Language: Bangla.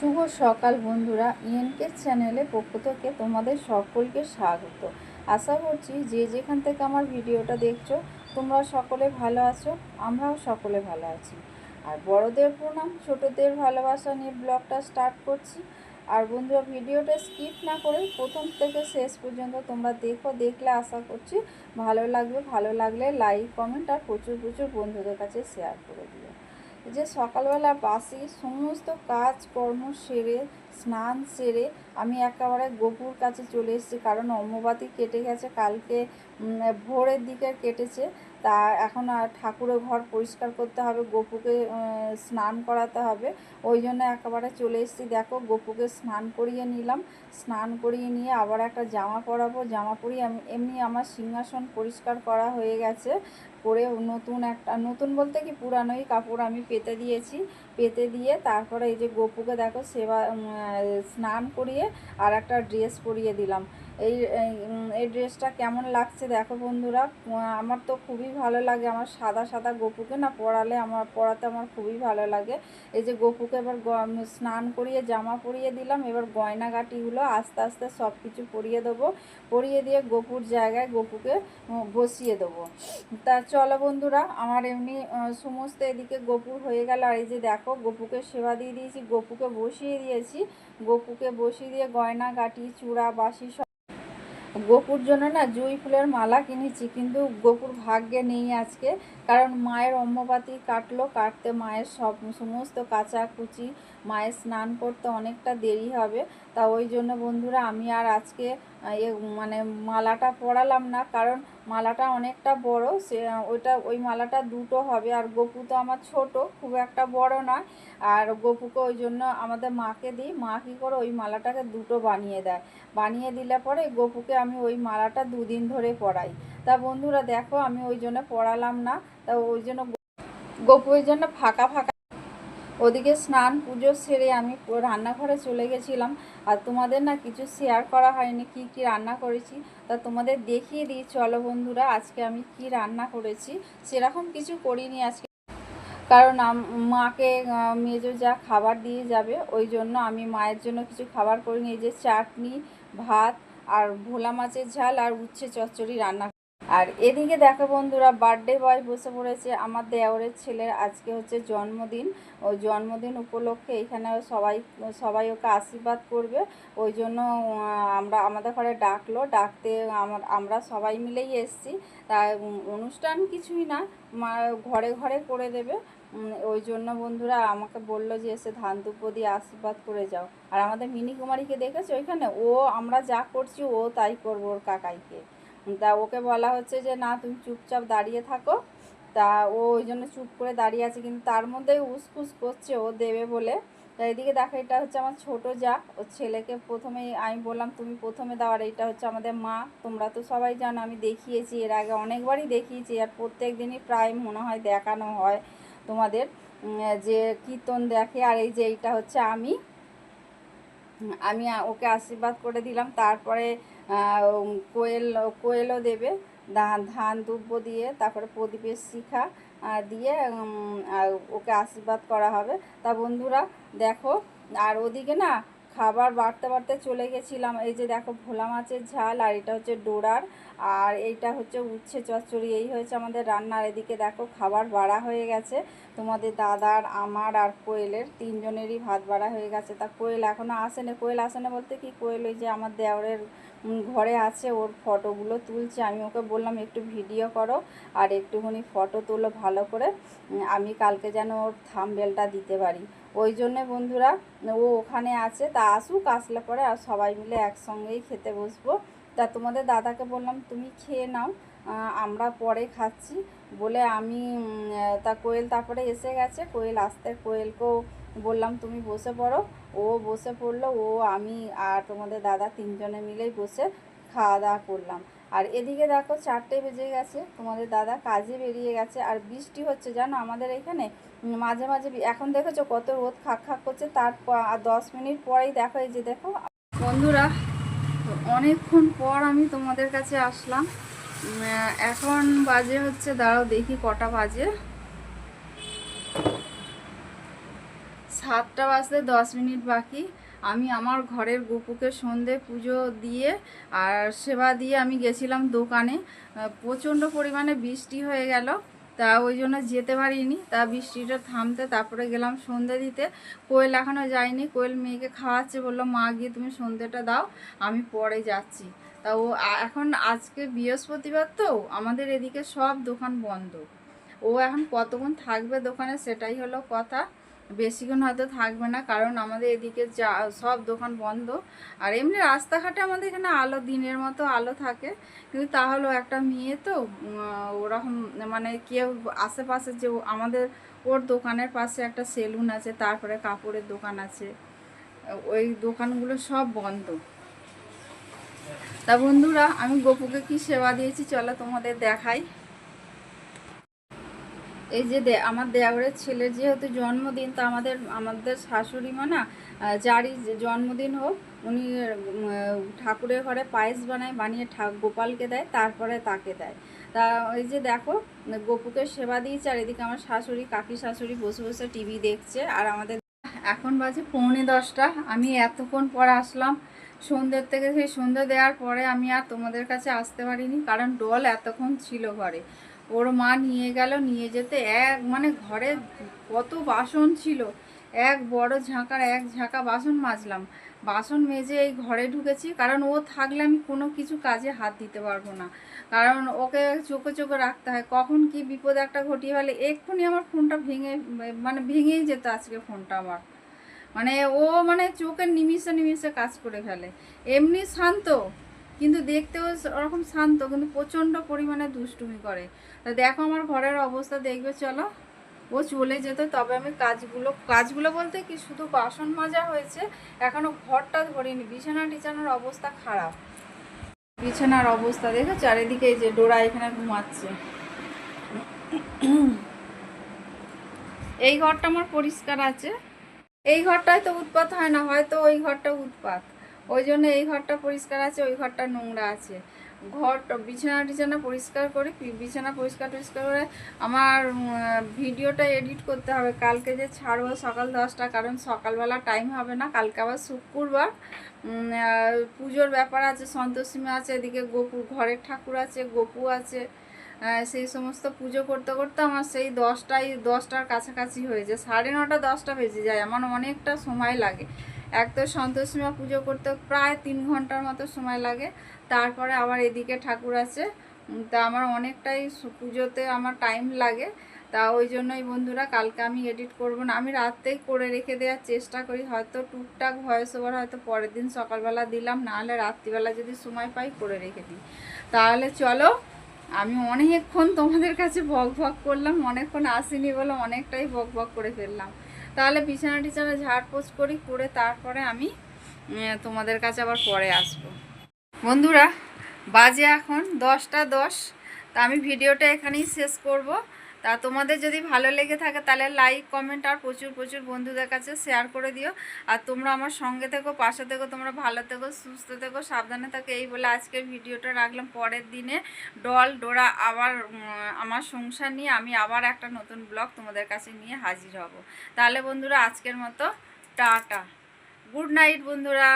শুভ সকাল বন্ধুরা ইএনকে চ্যানেলে পক্ষ থেকে তোমাদের সকলকে স্বাগত। আশা করছি যে যেখান থেকে আমার ভিডিওটা দেখছ, তোমরা সকলে ভালো আছো, আমরাও সকলে ভালো আছি। আর বড়দের প্রণাম, ছোটদের ভালোবাসা নিয়ে ব্লগটা স্টার্ট করছি। আর বন্ধুরা, ভিডিওটা স্কিপ না করে প্রথম থেকে শেষ পর্যন্ত তোমরা দেখো, দেখলে আশা করছি ভালো লাগবে। ভালো লাগলে লাইক কমেন্ট আর প্রচুর প্রচুর বন্ধুদের কাছে শেয়ার করে দিও। যে সকালবেলা বাসি সমস্ত কাজকর্ম সেরে স্নান সেরে আমি একেবারে গোপুর কাছে চলে এসেছি, কারণ অম্ববাতি কেটে গেছে, কালকে ভোরের দিকে কেটেছে। তা এখন আর ঠাকুরের ঘর পরিষ্কার করতে হবে, গোপুকে স্নান করাতে হবে। ওই জন্য একেবারে চলে এসেছি। দেখো, গোপুকে স্নান করিয়ে নিলাম। স্নান করিয়ে নিয়ে আবার একটা জামা পরাবো। জামা পরিয়ে আমি, এমনি আমার সিংহাসন পরিষ্কার করা হয়ে গেছে। করে নতুন একটা, নতুন বলতে কি পুরানোই কাপড় আমি পেতে দিয়েছি। পেতে দিয়ে তারপরে এই যে গোপুকে দেখো সেবা স্নান করিয়ে আর একটা ড্রেস পরিয়ে দিলাম। এই এই, ড্রেসটা কেমন লাগছে দেখো বন্ধুরা। আমার তো খুবই ভালো লাগে আমার সাদা সাদা গোপুকে না পরালে আমার পরাতে আমার খুবই ভালো লাগে। এই যে গোপুকে এবার স্নান করিয়ে জামা পরিয়ে দিলাম এবার গয়নাগাটিগুলো আস্তে আস্তে সব কিছু পরিয়ে দেবো। পরিয়ে দিয়ে গোপুর জায়গায় গোপুকে বসিয়ে দেবো। তা চলো বন্ধুরা আমার এমনি সমস্ত এদিকে গোপুর হয়ে গেল। আর এই যে দেখো গোপুকে সেবা দিয়ে দিয়েছি গোপুকে বসিয়ে দিয়েছি। গোপুকে বসিয়ে দিয়ে গয়না গাটি চূড়া বাসি সব গোপুর জন্য না জুঁই ফুলের মালা কিনেছি, কিন্তু গোপুর ভাগ্যে নেই আজকে। কারণ মায়ের অম্মপাতি কাটলো, কাটতে মায়ের সব সমস্ত কাঁচা কুচি মায়ের স্নান করতে অনেকটা দেরি হবে। তা ওই জন্য বন্ধুরা, আমি আর আজকে মানে মালাটা পরালাম না, কারণ মালাটা অনেকটা বড়, সে ওইটা, ওই মালাটা দুটো হবে, আর গপু তো আমার ছোট, খুব একটা বড় নয়। আর গপুকে ওই জন্য আমাদের মাকে দিই, মা কী করে ওই মালাটাকে দুটো বানিয়ে দেয়। বানিয়ে দিলে পরে গপুকে আমি ওই মালাটা দুদিন ধরে পরাই। তা বন্ধুরা দেখো, আমি ওই জন্য পরালাম না, তা ওই জন্য গপু ওই জন্য ফাঁকা ফাঁকা ওদিকে স্নান, পুজো সেরে আমি রান্নাঘরে চলে গেছিলাম। আর তোমাদের না কিছু শেয়ার করা হয়নি, কি কি রান্না করেছি, তা তোমাদের দেখিয়ে দিই। চলো বন্ধুরা, আজকে আমি কি রান্না করেছি, সেরকম কিছু করিনি আজকে। কারণ মাকে মেজো যা খাবার দিয়ে যাবে, ওই জন্য আমি মায়ের জন্য কিছু খাবার করিনি। এই যে চাটনি, ভাত, আর ভোলা মাছের ঝাল, আর উচ্ছে চচ্চড়ি রান্না আর এদিকে দেখো বন্ধুরা বার্থডে বয় বসে পড়েছে আমার দেওরের ছেলের, আজকে হচ্ছে জন্মদিন। ওই জন্মদিন উপলক্ষে এখানে সবাই সবাই ওকে আশীর্বাদ করবে। ওই জন্য আমরা, আমাদের ঘরে ডাকলো, ডাকতে আমার, আমরা সবাই মিলেই এসেছি। তা অনুষ্ঠান কিছুই না ঘরে ঘরে করে দেবে। ওই জন্য বন্ধুরা আমাকে বলল যে, এসে ধান দিয়ে আশীর্বাদ করে যাও। আর আমাদের মিনি কুমারীকে দেখেছ ওইখানে ও, আমরা যা করছি ও তাই করব ওর কাকাইকে। তা ওকে বলা হচ্ছে যে, না, তুমি চুপচাপ দাঁড়িয়ে থাকো। তা ও ওই জন্য চুপ করে দাঁড়িয়ে আছে, কিন্তু তার মধ্যেই উসফুস করছে ও দেবে বলে। তা এদিকে দেখো, এটা হচ্ছে আমার ছোট যা। ওর ছেলেকে প্রথমে আমি বললাম, তুমি প্রথমে দাও আর এইটা হচ্ছে আমাদের মা। তোমরা তো সবাই জানো, আমি দেখিয়েছি, এর আগে অনেকবারই দেখিয়েছি, আর প্রত্যেক দিনই প্রায় মনে হয় দেখানো হয় তোমাদের যে কীর্তন দেখে। আর এই যে এইটা হচ্ছে আমি আমি ওকে আশীর্বাদ করে দিলাম। তারপরে কোয়েল, কোয়েলও দেবে। ধান ধান দুব্য দিয়ে, তারপরে প্রদীপের শিখা দিয়ে ওকে আশীর্বাদ করা হবে। তা বন্ধুরা, দেখো, আর ওদিকে না খাবার বাড়তে বাড়তে চলে গেছিলাম। এই যে দেখো ভোলা মাছের ঝাল আর এটা হচ্ছে ডোরার আর এইটা হচ্ছে উচ্ছে চচ্চড়ি। এই হয়েছে আমাদের রান্নার। এদিকে দেখো খাবার বাড়া হয়ে গেছে। তোমাদের দাদার, আমার আর কোয়েলের তিনজনেরই ভাত বাড়া হয়ে গেছে। তা কোয়েল এখনও আসেনি। কোয়েল আসে না বলতে কি? কোয়েল ওই যে আমার দেওরের ঘরে আছে, ওর ফটোগুলো তুলছে। আমি ওকে বললাম, একটু ভিডিও করো আর একটুখানি ফটো তুলো ভালো করে। আমি কালকে যেন ওর থামবেলটা দিতে পারি। ওই জন্যে বন্ধুরা, ও ওখানে আছে, তা আসুক, আসলে পরে আর সবাই মিলে একসঙ্গেই খেতে বসবো। তা তোমাদের দাদাকে বললাম, তুমি খেয়ে নাও আমরা পরে খাচ্ছি। বলে আমি তা কোয়েল তারপরে এসে গেছে। কোয়েল আসতে, কোয়েলকেও বললাম, তুমি বসে পড়ো। ও বসে পড়ল, ও, আমি আর তোমাদের দাদা তিনজনে মিলেই বসে খাওয়া দাওয়া করলাম। আর এদিকে দেখো চারটে বেজে গেছে, তোমাদের দাদা কাজে বেরিয়ে গেছে, আর বৃষ্টি হচ্ছে, জানো? আমাদের এখানে মাঝে মাঝে এখন দেখেছ কত রোদ খাক খাক করছে, তার প- আর দশ মিনিট পরেই দেখো এই যে দেখো। বন্ধুরা অনেকক্ষণ পর আমি তোমাদের কাছে আসলাম। এখন বাজে হচ্ছে, দাঁড়াও দেখি কটা বাজে। সাতটা বাজতে দশ মিনিট বাকি। আমি আমার ঘরের গোপুকে সন্ধে পুজো দিয়ে আর সেবা দিয়ে আমি গেছিলাম দোকানে। প্রচণ্ড পরিমাণে বৃষ্টি হয়ে গেল, তা ওই জন্য যেতে পারিনি। তা বৃষ্টিটা থামতে তারপরে গেলাম সন্ধে দিতে। কোয়েল এখনও যায়নি, কোয়েল মেয়েকে খাওয়াচ্ছে, বলল, মা, গিয়ে তুমি সন্ধেটা দাও, আমি পরে যাচ্ছি। তা ও এখন আজকে বৃহস্পতিবার তো, আমাদের এদিকে সব দোকান বন্ধ। ও এখন কতক্ষণ থাকবে দোকানে সেটাই হলো কথা। বেশিক্ষণ হয়তো থাকবে না, কারণ আমাদের এদিকে যা, সব দোকান বন্ধ। আর এমনি রাস্তাঘাটে আমাদের এখানে আলো, দিনের মতো আলো থাকে। কিন্তু তাহলেও একটা মেয়ে তো ওরকম মানে কেউ আশেপাশে যে আমাদের ওর দোকানের পাশে একটা সেলুন আছে, তারপরে কাপড়ের দোকান আছে। ওই দোকানগুলো সব বন্ধ। তা বন্ধুরা, আমি গোপুকে কি সেবা দিয়েছি, চলো তোমাদের দেখাই। এই যে দে আমার দেওরের ছেলের যেহেতু জন্মদিন, তা আমাদের আমাদের শাশুড়ি মা না যারই জন্মদিন হোক, উনি ঠাকুরের ঘরে পায়েস বানায়, বানিয়ে ঠাক গোপালকে দেয়, তারপরে তাকে দেয়। তা ওই যে দেখো, গপুকে সেবা দিয়েছে, আর এদিকে আমার শাশুড়ি, কাকি শাশুড়ি বসে বসে টিভি দেখছে, আর আমাদের এখন বাজে পৌনে দশটা। আমি এতক্ষণ পর আসলাম, সন্ধ্যের থেকে সেই সন্ধ্যে দেওয়ার পরে আমি আর তোমাদের কাছে আসতে পারিনি, কারণ ডল এতক্ষণ ছিল ঘরে। ওর মা নিয়ে গেল, নিয়ে যেতে এক মানে ঘরে কত বাসন ছিল। এক বড় ঝাঁকার এক ঝাঁকা বাসন মাজলাম। বাসন মেজে এই ঘরে ঢুকেছি, কারণ ও থাকলে আমি কোনো কিছু কাজে হাত দিতে পারব না। কারণ ওকে চোখে চোখে রাখতে হয়, কখন কি বিপদ একটা ঘটিয়ে ফেলে, এক্ষুনি আমার ফোনটা ভেঙে মানে ভেঙেই যেত আজকে ফোনটা আমার। মানে ও মানে চোখের নিমিষে নিমিষে কাজ করে ফেলে। এমনি শান্ত। কিন্তু দেখতেও ওরকম শান্ত, কিন্তু প্রচণ্ড পরিমাণে দুষ্টুমি করে। তা দেখো আমার ঘরের অবস্থা, দেখবে চলো। ও চলে যেত, তবে আমি কাজগুলো কাজগুলো বলতে কি, শুধু বাসন মাজা হয়েছে, এখনও ঘরটা ধরিনি। বিছানা টিছানার অবস্থা খারাপ। বিছানার অবস্থা দেখো চারিদিকে যে ডোরা এখানে ঘুমাচ্ছে। এই ঘরটা আমার পরিষ্কার আছে। এই ঘরটায় তো উৎপাত হয় না, হয়তো ওই ঘরটা উৎপাত। ওই জন্য এই ঘরটা পরিষ্কার আছে, ওই ঘরটা নোংরা আছে। ঘর বিছানা টিছানা পরিষ্কার করে, বিছানা পরিষ্কার টরিষ্কার করে আমার ভিডিওটা এডিট করতে হবে। কালকে যে ছাড়বো সকাল দশটা, কারণ সকালবেলা টাইম হবে না, কালকে আবার শুক্রবার। পুজোর ব্যাপার আছে সন্তোষীমা আছে, এদিকে গোপু, ঘরের ঠাকুর আছে, গোপু আছে। সেই সমস্ত পুজো করতে করতে আমার সেই দশটাই, দশটার কাছাকাছি হয়ে যায়। সাড়ে নটা, দশটা বেজে যায়। আমার অনেকটা সময় লাগে। এক তো সন্তোষীমা পুজো করতে প্রায় তিন ঘণ্টার মতো সময় লাগে। তারপরে আবার এদিকে ঠাকুর আছে। তা আমার অনেকটাই পুজোতে আমার টাইম লাগে। তা ওই জন্যই বন্ধুরা, কালকে আমি এডিট করব না। আমি রাতেই করে রেখে দেওয়ার চেষ্টা করি। হয়তো টুকটাক ভয়েস ওভার হয়তো পরের দিন সকালবেলা দিলাম। নাহলে রাত্রিবেলা যদি সময় পাই, করে রেখে দিই। তাহলে চলো আমি অনেকক্ষণ তোমাদের কাছে বক বক করলাম, অনেকক্ষণ আসিনি বলে অনেকটাই বক বক করে ফেললাম। তাহলে বিছানা টিছানা ঝাড়পোছ করি, করে তারপরে আমি তোমাদের কাছে আবার পরে আসব। বন্ধুরা, বাজে এখন দশটা দশ। তা আমি ভিডিওটা এখানেই শেষ করব। তা তোমাদের যদি ভালো লেগে থাকে তাহলে লাইক কমেন্ট আর প্রচুর প্রচুর বন্ধুদের কাছে শেয়ার করে দিও। আর তোমরা আমার সঙ্গে থেকো, পাশে থেকো, তোমরা ভালো থেকো, সুস্থ থেকো, সাবধানে থাকো। এই বলে আজকের ভিডিওটা রাখলাম। পরের দিনে ডল, ডোরা আবার আমার সংসার নিয়ে আমি আবার একটা নতুন ব্লগ তোমাদের কাছে নিয়ে হাজির হব। তাহলে বন্ধুরা আজকের মতো, টাটা। গুড নাইট বন্ধুরা।